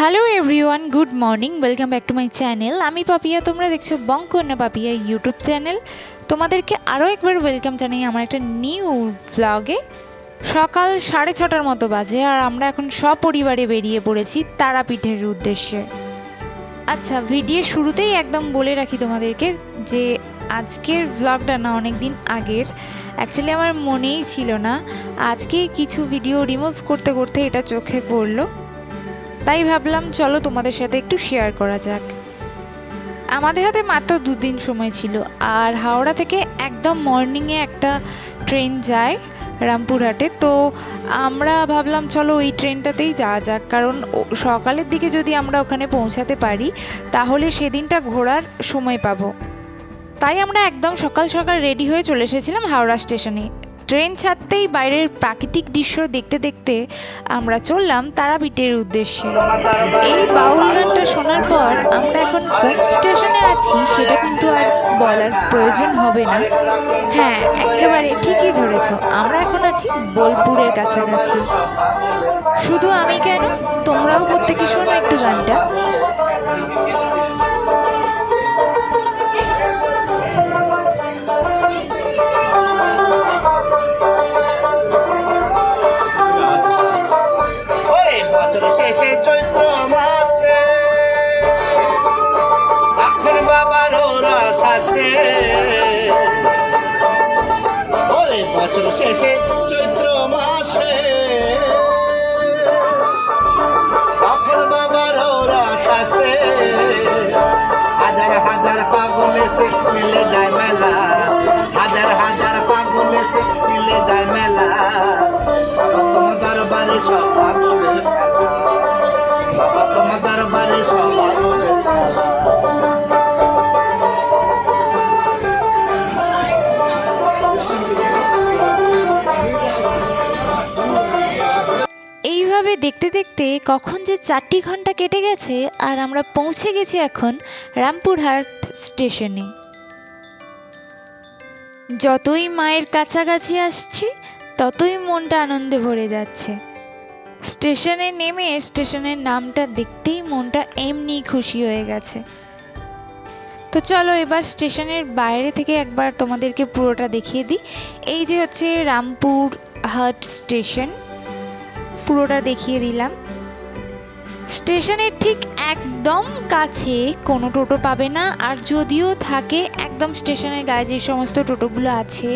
Hello everyone good morning welcome back to my channel আমি পাপিয়া, তোমরা দেখছ বঙ্কন্যা পাপিয়া ইউটিউব চ্যানেল তোমাদেরকে আরও একবার ওয়েলকাম জানাই আমার একটা নিউ ভ্লগে সকাল সাড়ে ছটার মতো বাজে আর আমরা এখন সপরিবারে বেরিয়ে পড়েছি তারাপীঠের উদ্দেশ্যে। আচ্ছা ভিডিও শুরুতেই একদম বলে রাখি তোমাদেরকে যে আজকের ভ্লগটা না অনেক দিন আগের। অ্যাকচুয়ালি আমার মনেই ছিল না। আজকে কিছু ভিডিও রিমুভ করতে করতে এটা চোখে পড়ল। তাই ভাবলাম চলো তোমাদের সাথে একটু শেয়ার করা যাক। আমাদের হাতে মাত্র দুদিন সময় ছিল আর হাওড়া থেকে একদম মর্নিংয়ে একটা ট্রেন যায় রামপুরহাটে। তো আমরা ভাবলাম চলো ওই ট্রেনটাতেই যাওয়া যাক, কারণ সকালের দিকে যদি আমরা ওখানে পৌঁছাতে পারি, তাহলে সেদিনটা ঘোরার সময় পাবো। তাই আমরা একদম সকাল সকাল রেডি হয়ে চলে এসেছিলাম হাওড়া স্টেশনে ট্রেন ছাড়তেই বাইরের প্রাকৃতিক দৃশ্য দেখতে দেখতে আমরা চললাম তারাপীঠের উদ্দেশ্যে। এই বাউল গানটা শোনার পর আমরা এখন কোন স্টেশনে আছি সেটা কিন্তু আর বলার প্রয়োজন হবে না। হ্যাঁ একেবারে ঠিকই ধরেছ, আমরা এখন আছি বোলপুরের কাছাকাছি। শুধু আমি কেন? তোমরাও প্রত্যেকে শোনো একটু গানটা। চৈত্র মাসে। আখের বাবার ওরে বছর শেষে চৈত্র মাসে। আখের বাবার ওরা শাসে হাজার হাজার পাগল এসে মিলে যায় দেখতে দেখতে কখন যে চারটি ঘণ্টা কেটে গেছে আর আমরা পৌঁছে গেছি এখন রামপুরহাট স্টেশনে। যতই মায়ের কাছাকাছি আসছি, ততই মনটা আনন্দে ভরে যাচ্ছে। স্টেশনে নেমে স্টেশনের নামটা দেখতেই মনটা এমনি খুশি হয়ে গেছে। তো চলো এবার স্টেশনের বাইরে থেকে একবার তোমাদেরকে পুরোটা দেখিয়ে দিই। এই যে হচ্ছে রামপুর হাট স্টেশন। পুরোটা দেখিয়ে দিলাম। স্টেশনের ঠিক একদম কাছে কোনো টোটো পাবে না, আর যদিও থাকে একদম স্টেশনের গায়ে যে সমস্ত টোটোগুলো আছে,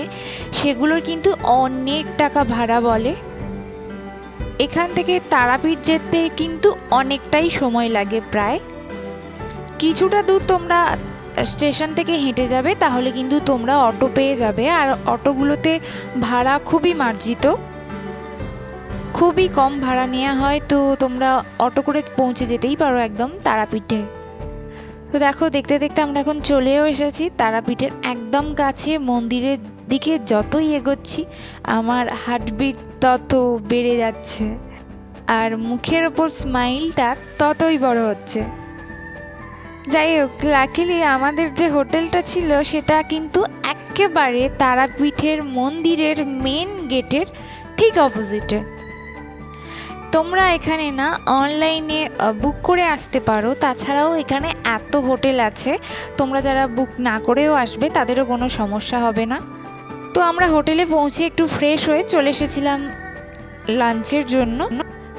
সেগুলোর কিন্তু অনেক টাকা ভাড়া বলে। এখান থেকে তারাপীঠ যেতে কিন্তু অনেকটাই সময় লাগে প্রায়। কিছুটা দূর তোমরা স্টেশন থেকে হেঁটে যাবে, তাহলে কিন্তু তোমরা অটো পেয়ে যাবে, আর অটোগুলোতে ভাড়া খুবই মার্জিত। খুবই কম ভাড়া নেওয়া হয়, তো তোমরা অটো করে পৌঁছে যেতেই পারো একদম তারাপীঠে। তো দেখো, দেখতে দেখতে আমরা এখন চলেও এসেছি তারাপীঠের একদম কাছে। মন্দিরের দিকে যতই এগোচ্ছি, আমার হার্টবিট তত বেড়ে যাচ্ছে আর মুখের ওপর স্মাইলটা ততই বড় হচ্ছে। যাই হোক লাকিলি আমাদের যে হোটেলটা ছিল, সেটা কিন্তু একেবারে তারাপীঠের মন্দিরের মেন গেটের ঠিক অপোজিটে তোমরা এখানে না অনলাইনে বুক করে আসতে পারো। তাছাড়াও এখানে এত হোটেল আছে, তোমরা যারা বুক না করেও আসবে, তাদেরও কোনো সমস্যা হবে না। তো আমরা হোটেলে পৌঁছে একটু ফ্রেশ হয়ে চলে এসেছিলাম লাঞ্চের জন্য।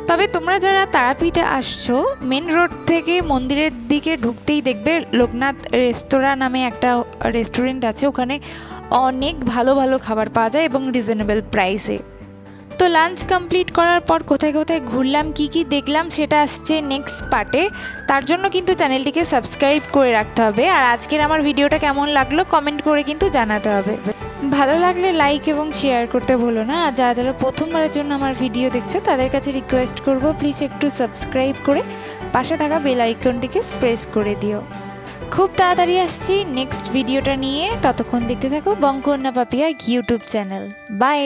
তবে তোমরা যারা তারাপীঠে আসছো মেন রোড থেকে মন্দিরের দিকে ঢুকতেই দেখবে লোকনাথ রেস্তোরাঁ নামে একটা রেস্টুরেন্ট আছে। ওখানে অনেক ভালো ভালো খাবার পাওয়া যায় এবং রিজনেবল প্রাইসে তো লাঞ্চ কমপ্লিট করার পর কোথায় কোথায় ঘুরলাম, কি কি দেখলাম সেটা আসছে নেক্সট পার্টে তার জন্য কিন্তু চ্যানেলটিকে সাবস্ক্রাইব করে রাখতে হবে। আর আজকের আমার ভিডিওটা কেমন লাগল কমেন্ট করে কিন্তু জানাতে হবে। ভালো লাগলে লাইক এবং শেয়ার করতে ভুলো না। আর যারা যারা প্রথমবারের জন্য আমার ভিডিও দেখছ, তাদের কাছে রিকোয়েস্ট করব প্লিজ একটু সাবস্ক্রাইব করে পাশে থাকা বেল আইকনটিকে প্রেস করে দিও। খুব তাড়াতাড়ি আসছি নেক্সট ভিডিওটা নিয়ে। ততক্ষণ দেখতে থাকো Bangakanya Papiya YouTube channel bye